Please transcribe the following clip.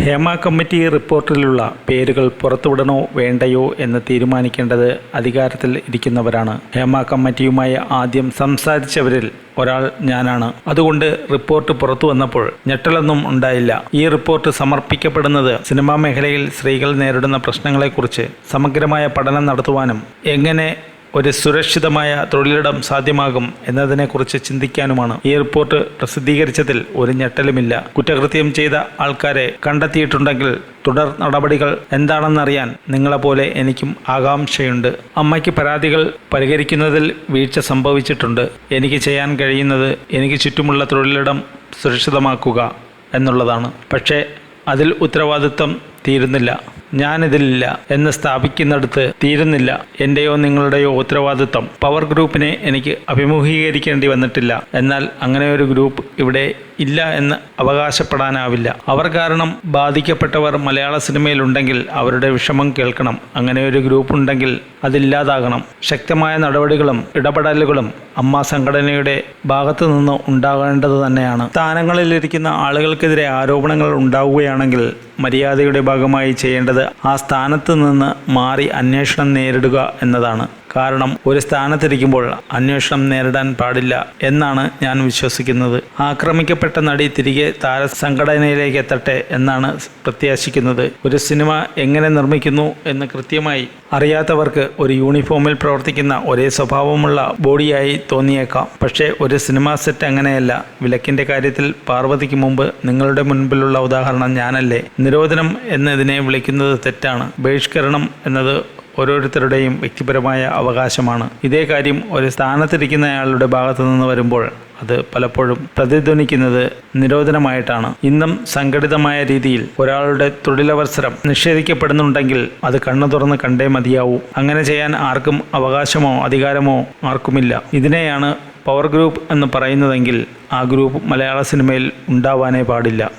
Hema committee റിപ്പോർട്ടിലുള്ള പേരുകൾ പുറത്തുവിടണോ വേണ്ടയോ എന്ന് തീരുമാനിക്കേണ്ടത് അധികാരത്തിൽ ഇരിക്കുന്നവരാണ്. ഹേമ കമ്മിറ്റിയുമായി ആദ്യം സംസാരിച്ചവരിൽ ഒരാൾ ഞാനാണ്. അതുകൊണ്ട് റിപ്പോർട്ട് പുറത്തു വന്നപ്പോൾ ഞെട്ടലൊന്നും ഉണ്ടായില്ല. ഈ റിപ്പോർട്ട് സമർപ്പിക്കപ്പെടുന്നത് സിനിമാ മേഖലയിൽ സ്ത്രീകൾ നേരിടുന്ന പ്രശ്നങ്ങളെക്കുറിച്ച് സമഗ്രമായ പഠനം നടത്തുവാനും എങ്ങനെ ഒരു സുരക്ഷിതമായ തൊഴിലിടം സാധ്യമാകും എന്നതിനെക്കുറിച്ച് ചിന്തിക്കാനുമാണ്. ഈ റിപ്പോർട്ട് പ്രസിദ്ധീകരിച്ചതിൽ ഒരു ഞെട്ടലുമില്ല. കുറ്റകൃത്യം ചെയ്ത ആൾക്കാരെ കണ്ടെത്തിയിട്ടുണ്ടെങ്കിൽ തുടർ നടപടികൾ എന്താണെന്നറിയാൻ നിങ്ങളെപ്പോലെ എനിക്കും ആകാംക്ഷയുണ്ട്. അമ്മയ്ക്ക് പരാതികൾ പരിഹരിക്കുന്നതിൽ വീഴ്ച സംഭവിച്ചിട്ടുണ്ട്. എനിക്ക് ചെയ്യാൻ കഴിയുന്നത് എനിക്ക് ചുറ്റുമുള്ള തൊഴിലിടം സുരക്ഷിതമാക്കുക എന്നുള്ളതാണ്. പക്ഷേ അതിൽ ഉത്തരവാദിത്വം തീരുന്നില്ല. ഞാനിതിലില്ല എന്ന് സ്ഥാപിക്കുന്നിടത്ത് തീരുന്നില്ല. എന്റെയോ നിങ്ങളുടെയോ ഉത്തരവാദിത്വം. പവർ ഗ്രൂപ്പിനെ എനിക്ക് അഭിമുഖീകരിക്കേണ്ടി വന്നിട്ടില്ല. എന്നാൽ അങ്ങനെ ഒരു ഗ്രൂപ്പ് ഇവിടെ ഇല്ല എന്ന് അവകാശപ്പെടാനാവില്ല. അവർ കാരണം ബാധിക്കപ്പെട്ടവർ മലയാള സിനിമയിലുണ്ടെങ്കിൽ അവരുടെ വിഷമം കേൾക്കണം. അങ്ങനെ ഒരു ഗ്രൂപ്പ് ഉണ്ടെങ്കിൽ അതില്ലാതാകണം. ശക്തമായ നടപടികളും ഇടപെടലുകളും അമ്മ സംഘടനയുടെ ഭാഗത്തു നിന്ന് ഉണ്ടാകേണ്ടത് തന്നെയാണ്. സ്ഥാനങ്ങളിലിരിക്കുന്ന ആളുകൾക്കെതിരെ ആരോപണങ്ങൾ ഉണ്ടാവുകയാണെങ്കിൽ മര്യാദയുടെ ഭാഗമായി ചെയ്യേണ്ടത് ആ സ്ഥാനത്ത് നിന്ന് മാറി അന്വേഷണം നേരിടുക എന്നതാണ്. കാരണം ഒരു സ്ഥാനത്തിരിക്കുമ്പോൾ അന്വേഷണം നേരിടാൻ പാടില്ല എന്നാണ് ഞാൻ വിശ്വസിക്കുന്നത്. ആക്രമിക്കപ്പെട്ട നടി തിരികെ താരസംഘടനയിലേക്ക് എത്തട്ടെ എന്നാണ് പ്രത്യാശിക്കുന്നത്. ഒരു സിനിമ എങ്ങനെ നിർമ്മിക്കുന്നു എന്ന് കൃത്യമായി അറിയാത്തവർക്ക് ഒരു യൂണിഫോമിൽ പ്രവർത്തിക്കുന്ന ഒരേ സ്വഭാവമുള്ള ബോഡിയായി തോന്നിയേക്കാം. പക്ഷേ ഒരു സിനിമാ സെറ്റ് അങ്ങനെയല്ല. വിലക്കിന്റെ കാര്യത്തിൽ പാർവതിക്ക് മുമ്പ് നിങ്ങളുടെ മുൻപിലുള്ള ഉദാഹരണം ഞാനല്ലേ. നിരോധനം എന്നതിനെ വിളിക്കുന്നത് തെറ്റാണ്. ബഹിഷ്കരണം എന്നത് ഓരോരുത്തരുടെയും വ്യക്തിപരമായ അവകാശമാണ്. ഇതേ കാര്യം ഒരു സ്ഥാനത്തിരിക്കുന്നയാളുടെ ഭാഗത്തു നിന്ന് വരുമ്പോൾ അത് പലപ്പോഴും പ്രതിധ്വനിക്കുന്നത് നിരോധനമായിട്ടാണ്. ഇന്നും സംഘടിതമായ രീതിയിൽ ഒരാളുടെ തൊഴിലവസരം നിഷേധിക്കപ്പെടുന്നുണ്ടെങ്കിൽ അത് കണ്ണു തുറന്ന് കണ്ടേ മതിയാവൂ. അങ്ങനെ ചെയ്യാൻ ആർക്കും അവകാശമോ അധികാരമോ ആർക്കുമില്ല. ഇതിനെയാണ് പവർ ഗ്രൂപ്പ് എന്ന് പറയുന്നതെങ്കിൽ ആ ഗ്രൂപ്പ് മലയാള സിനിമയിൽ ഉണ്ടാവാനേ പാടില്ല.